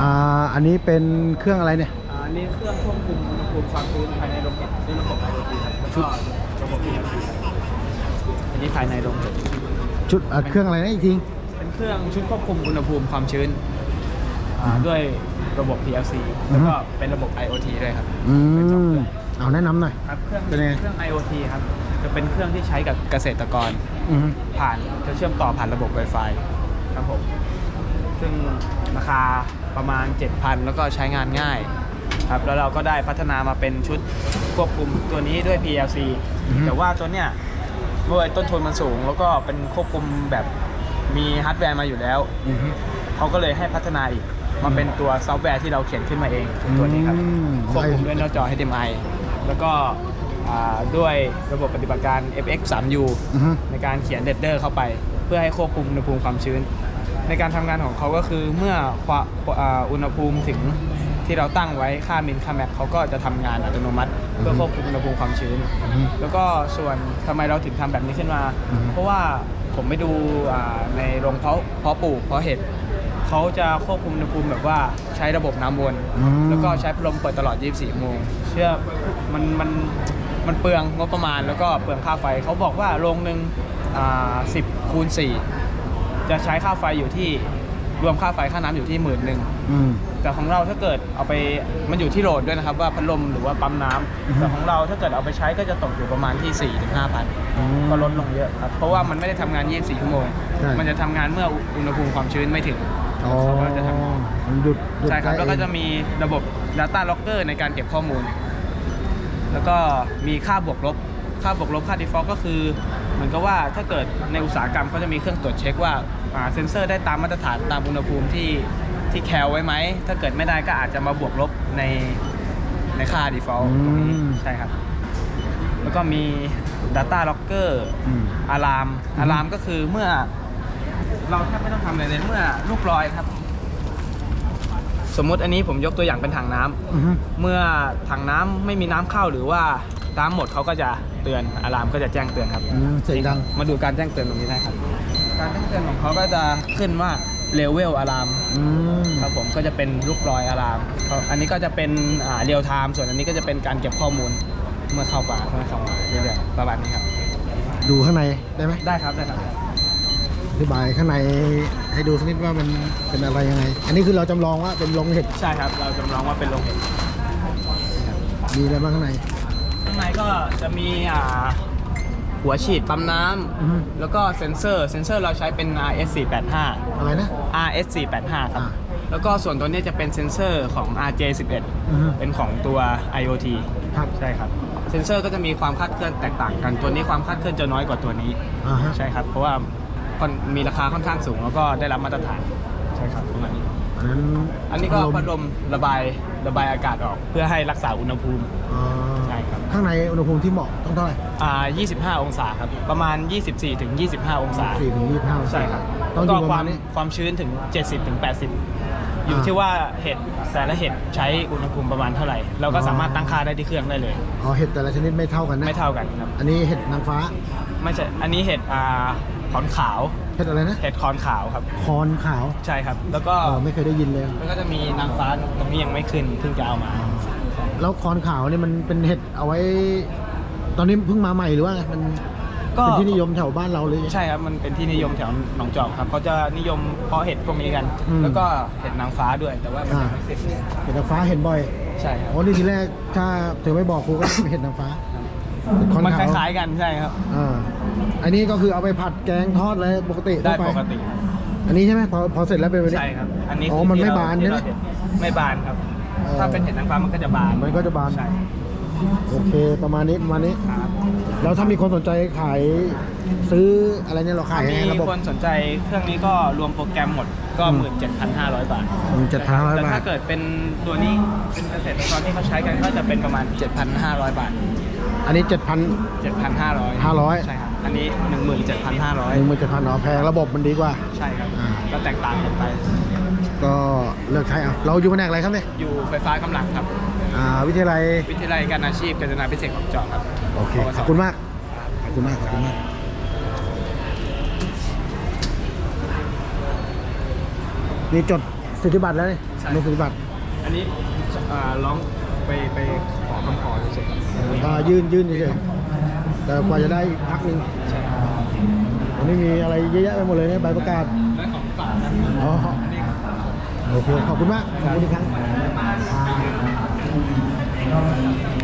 อ่าอันนี้เป็นเครื่องอะไรเนี่ย อ่าอันนี้เครื่องควบคุมอุณหภูมิความชื้นภายในโรงเห็ดด้วยระบบ IoT ครับแล้วก็ระบบ PLC ครับอันนี้ภายในโรงเห็ดชุดอะเครื่องอะไรนะอีกทีเป็นเครื่องชุดควบคุมอุณหภูมิความชื้นอ่าด้วยระบบ PLC แล้วก็เป็นระบบ IoT ด้วยครับอืเป็นสองมเครื่องเอาแนะนำหน่อย ครับเครื่องเป็นไง เครื่อง IoT ครับจะเป็นเครื่องที่ใช้กับเกษตรกร อืม ผ่านจะเชื่อมต่อผ่านระบบ Wi-Fi ครับผม ซึ่งราคา ประมาณ 7,000 แล้วก็ใช้งานง่ายครับแล้วเราก็ได้พัฒนามาเป็นชุดควบคุมตัวนี้ด้วย PLC อือฮึแต่ว่าตัวเนี้ยด้วยต้นทุนมันสูง แล้วก็เป็นควบคุมแบบมีฮาร์ดแวร์มาอยู่แล้วอืมเขาก็เลยให้พัฒนาอีกมาเป็นตัวซอฟต์แวร์ที่เราเขียนขึ้นมาเองคือตัวนี้ครับอืมควบคุมด้วยหน้าจอ HDMI แล้วก็อ่าด้วยระบบปฏิบัติการ FX 3U อืมในการเขียนเดดเดอร์เข้าไป เพื่อให้ควบคุมอุณหภูมิความชื้น ในการทำงานของเขาก็คือเมื่อควาอ่าอุณหภูมิถึงที่เราตั้งไว้ค่ามินค่าแม็กเขาก็จะทำงานอัตโนมัติ เพื่อควบคุมอุณหภูมิความชื้นอืมแล้วก็ส่วนทำไมเราถึงทำแบบนี้ขึ้นมาอือฮึเพราะว่าผมไปดูอ่าในโรงเพาะเพาะปลูกเพาะเห็ดเขาจะควบคุมอุณหภูมิแบบว่าใช้ระบบน้ำวนอืมแล้วก็ใช้พัดลมเปิดตลอด 24 ชั่วโมง เชื่อมันมันมันเปลืองงบประมาณแล้วก็เปลืองค่าไฟเขาบอกว่าโรงหนึ่งอ่า10คูณ4 จะใช้ค่าไฟอยู่ที่รวมค่าไฟค่าน้ำอยู่ที่หมื่นหนึ่ง อืม แต่ของเราถ้าเกิดเอาไปมันอยู่ที่โหลดด้วยนะครับ ว่าพัดลมหรือว่าปั๊มน้ำอือฮึ แต่ของเราถ้าเกิดเอาไปใช้ก็จะตกอยู่ประมาณที่4ี่ถึงห้าพันอืม ก็ลดลงเยอะครับ เพราะว่ามันไม่ได้ทำงาน 24 ชั่วโมง ใช่ มันจะทำงานเมื่ออุณหภูมิความชื้นไม่ถึงอ๋อเขาก็จะทำมันหยุดหยุดใช่ครับ ได้แล้วก็เองจะมีระบบ Data Locker ในการเก็บข้อมูล แล้วก็มีค่าบวกลบ ค่าบวกลบค่า default ก็คือเหมือนกับว่าถ้าเกิดในอุตสาหกรรมเขาจะมีเครื่องตรวจเช็คว่าอ่าเซ็นเซอร์ได้ตามมาตรฐานตามอุณหภูมิที่ที่แคลไว้ไหม ถ้าเกิดไม่ได้ก็อาจจะมาบวกลบในในค่า default ตรงนี้อืมใช่ครับ แล้วก็มี Data Locker อืมอะลาม อะลามก็คือเมื่อ เราแทบไม่ต้องทำอะไรเลยเมื่อลูกลอยครับ สมมุติอันนี้ผมยกตัวอย่างเป็นถังน้ำอืมเมื่อถังน้ำไม่มีน้ำเข้าหรือว่า น้ำหมดเขาก็จะเตือนอะลามก็จะแจ้งเตือนครับ อืมเสียงดัง มาดูการแจ้งเตือนตรงนี้ได้ครับ การแจ้งเตือนของเขาก็จะขึ้นว่าเลเวลอะลาม อืม ครับผมก็จะเป็นลูกลอยอะลามอันนี้ก็จะเป็นเรียลไทม์ส่วนอันนี้ก็จะเป็นการเก็บข้อมูลเมื่อเข้ามาเมื่อเข้ามาเรื่อยๆประมาณนี้ครับ ดูข้างในได้ไหมได้ครับได้ครับอธิบายข้างในให้ดูสักนิดว่ามันเป็นอะไรยังไง อันนี้คือเราจำลองว่าเป็นโรงเห็ดใช่ครับ เราจำลองว่าเป็นโรงเห็ดมีอะไรบ้างข้างในข้างในก็จะมีอ่าหัวฉีดปั๊มน้ำอืม แล้วก็เซ็นเซอร์ เซ็นเซอร์เราใช้เป็น RS485 อะไรนะ RS485 ครับ อ่า แล้วก็ส่วนตัวนี้จะเป็นเซ็นเซอร์ของ RJ11 อืมเป็นของตัว IoT ครับใช่ครับ เซ็นเซอร์ก็จะมีความคลาดเคลื่อนแตกต่างกัน ตัวนี้ความคลาดเคลื่อนจะน้อยกว่าตัวนี้ อ่าฮะใช่ครับ เพราะว่าค่อนมีราคาค่อนข้างสูงแล้วก็ได้รับมาตรฐาน ใช่ครับประมาณนี้ อันนั้นอันนี้ก็พัดลมระบายระบายอากาศออกเพื่อให้รักษาอุณหภูมิอ่าใช่ครับ ข้างในอุณหภูมิที่เหมาะต้องเท่าไหร่อ่า25 องศาครับ ประมาณ 24ถึง25 องศา สี่ถึงยี่สิบห้าใช่ครับต้องอก็ยู่ประคมาวาณมนี้ ความชื้นถึง 70ถึง80 อยู่อ่าที่ว่าเห็ดแต่ละเห็ดใช้อุณหภูมิประมาณเท่าไหร่ เราก็อ๋อ สามารถตั้งค่าได้ที่เครื่องได้เลย อ๋อเห็ดแต่ละชนิดไม่เท่ากันนะไม่เท่ากันครับ อันนี้เห็ดนางฟ้าไม่ใช่ อันนี้เห็ดอ่าขอนขาว เห็ดอะไรนะเห็ดคอนขาวครับ คอนขาวใช่ครับ แล้วก็อ๋อไม่เคยได้ยินเลย แล้วก็จะมีนางฟ้าตรงนี้ยังไม่ขึ้นเพิ่งจะเอามา แล้วคอนขาวนี่มันเป็นเห็ดเอาไว้ ตอนนี้เพิ่งมาใหม่หรือว่าไงมันก็ เป็นที่นิยมแถวบ้านเราเลย ใช่ครับ มันเป็นที่นิยมแถวหนองจอกครับเขาจะนิยมเพาะเห็ดพวกนี้กัน อืมแล้วก็เห็ดนางฟ้าด้วย แต่ว่ามันยังไม่ขึ้นเห็ดนางฟ้าเห็นบ่อยใช่ครับอ๋อนี่ทีแรกถ้าเธอไม่บอกครูก็ เห็ดนางฟ้าเห็ดคอนมันคขาวล้ายๆกันใช่ครับ อ่าอันนี้ก็คือเอาไปผัดแกงทอดอะไรปกติได้ทั่วปกติ อันนี้ใช่ไหมพอพอเสร็จแล้วเป็นแบบนี้ ใช่ครับ อันนี้อ๋อคืมันไม่ที่เรบานที่ใช่ไหมเรเห็ไม่บานครับเออ ถ้าเป็นเห็ดนางฟ้ามันก็จะบานมันก็จะบาน ใช่โอเค ประมาณนี้ประมาณนี้ ครับแล้วถ้ามีคนสนใจขายซื้ออะไรเนี่ยเราขายถ้ายังไงมีระบบคนสนใจเครื่องนี้ก็รวมโปรแกรมหมดก็อืมหมื่นเจ็ดพันห้าร้อยบาท เจ็ดพันห้าร้อยแต่บาถ้าทเกิดเป็นตัวนี้เป็นเกษตรกรที่เขาใช้กันก็จะเป็นประมาณ 7,500 บาท อันนี้เจ็ดพัน 7,500 500 ใช่ครับ อันนี้17,500หนึ่งหมื่นเจ็ดพันอ๋อแพงระบบมันดีกว่า ใช่ครับ อ่า ก็แตกต่างกันไป ก็เลิกใช้เอาเราอยู่แผนกอะไรครับเนี่ยอยู่ไฟฟ้ากำลังครับ อ่าวิทยาลัยวิทยาลัยการอาชีพการนาพิเศษของเจอครับโอเคขอบคุณมากขอบคุณมากขอบคุณมากนี่จดสิทธิบัตรแล้วนี่ใช่ ลงสิทธิบัตรอันนี้อ่ร้องไปไปขอคำขอเฉยอ่ายื่นยื่นเฉยๆแต่กว่าจะได้พักหนึ่งวัอันนี้มีอะไรเยอะแยะไปหมดเลยเนี่ยใบประกาศ และของฝากอ๋อ โอเค ขอบคุณมาก ขอบคุณอีกครั้ง